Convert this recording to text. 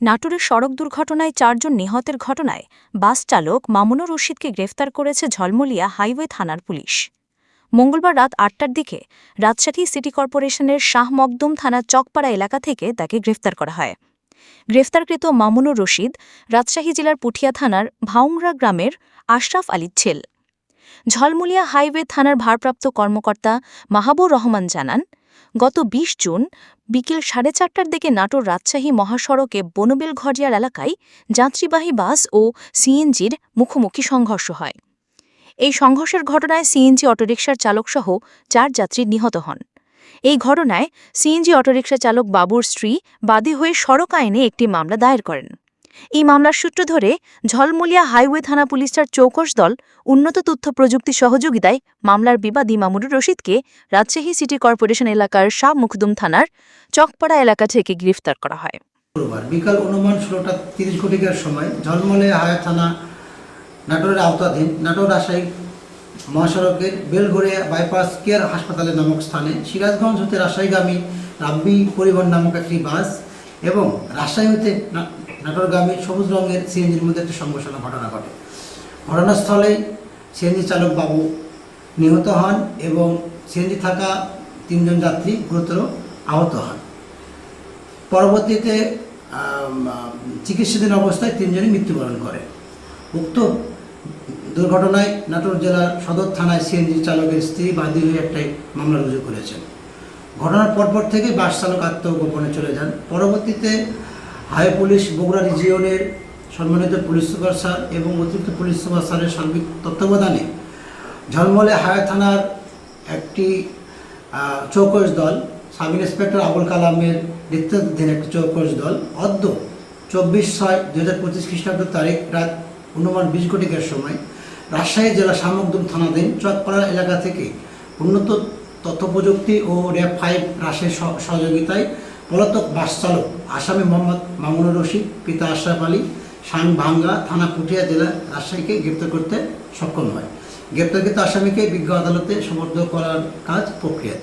নাটোরের সড়ক দুর্ঘটনায় চারজন নিহতের ঘটনায় বাস চালক মামুনুর রশিদকে গ্রেফতার করেছে ঝলমলিয়া হাইওয়ে থানার পুলিশ। মঙ্গলবার রাত আটটার দিকে রাজশাহী সিটি কর্পোরেশনের শাহ মকদুম থানার চকপাড়া এলাকা থেকে তাকে গ্রেফতার করা হয়। গ্রেফতারকৃত মামুনুর রশিদ রাজশাহী জেলার পুঠিয়া থানার ভাউংরা গ্রামের আশরাফ আলীর ছেল। ঝলমুলিয়া হাইওয়ে থানার ভারপ্রাপ্ত কর্মকর্তা মাহাবুর রহমান জানান গত ২০ জুন বিকেল সাড়ে চারটার দিকে নাটোর রাজশাহী মহাসড়কে বনবেল ঘরিয়ার এলাকায় যাত্রীবাহী বাস ও সিএনজির মুখোমুখি সংঘর্ষ হয়। এই সংঘর্ষের ঘটনায় সিএনজি অটোরিকশার চালকসহ চার যাত্রী নিহত হন। এই ঘটনায় সিএনজি অটোরিকশা চালক বাবুর স্ত্রী বাদী হয়ে সড়ক আইনে একটি মামলা দায়ের করেন। এই মামলার সূত্র ধরে ঝলমুলিয়া হাইওয়ে থানা পুলিশের চৌকশ দল উন্নত তথ্য প্রযুক্তি সহযোগিতায় মামলার বিবাদী মামুনুর রশিদকে রাজশাহী সিটি কর্পোরেশন এলাকার শাহ মুখদুম থানার চকপাড়া এলাকা থেকে গ্রেফতার করা হয়। বিকাল অনুমান ষোলোটা তিরিশ ঘটিকার সময় ঝলমলে হায়া থানা নাটোরের আওতাধীন নাটোর রাজশাহী মহাসড়কের বেলঘরিয়া বাইপাস কেয়ার হাসপাতালের নামক স্থানে সিরাজগঞ্জ হতে রাজশাহীগামী রাব্বি পরিবহন নামক একটি বাস এবং রাজশাহীতে নাটোরগামী সবুজ রঙের সিএনজির মধ্যে একটি সংঘর্ষণের ঘটনা ঘটে। ঘটনাস্থলেই সিএনজি চালক বাবু নিহত হন এবং সিএনজি থাকা তিনজন যাত্রী গুরুতর আহত হন। পরবর্তীতে চিকিৎসাধীন অবস্থায় তিনজনই মৃত্যুবরণ করে। উক্ত দুর্ঘটনায় নাটোর জেলার সদর থানায় সিএনজি চালকের স্ত্রী বাদী হয়ে একটাই মামলা রুজু করেছেন। ঘটনার পরপর থেকে বাস চালক আত্মগোপনে চলে যান। পরবর্তীতে হাই পুলিশ, বগুড়া রিজিয়নের সম্মানিত পুলিশ সুপার স্যার এবং অতিরিক্ত পুলিশ সুপার স্যারের সার্বিক তত্ত্বাবধানে ঝলমলে হায়া থানার একটি চৌকস দল, সাব ইন্সপেক্টর আবুল কালামের নেতৃত্বাধীন একটি চৌকস দল, অদ্য চব্বিশ ছয় দু হাজার পঁচিশ খ্রিস্টাব্দ তারিখ রাত অনুমান বিশ ঘটিকার সময় রাজশাহী জেলা সামগ্দুম থানাধীন চকপাড়া এলাকা থেকে উন্নত তথ্য প্রযুক্তি ও র্যাব ফাইভ রাশের সহ- সহযোগিতায় পলাতক বাস চালক আসামি মোহাম্মদ মামুনুর রশিদ, পিতা আশরাফ আলী, সাং ভাঙ্গা থানা পুঠিয়া জেলা রাজশাহীকে গ্রেপ্তার করতে সক্ষম হয়। গ্রেপ্তারকৃত আসামিকে বিজ্ঞ আদালতে সমর্থ করার কাজ প্রক্রিয়া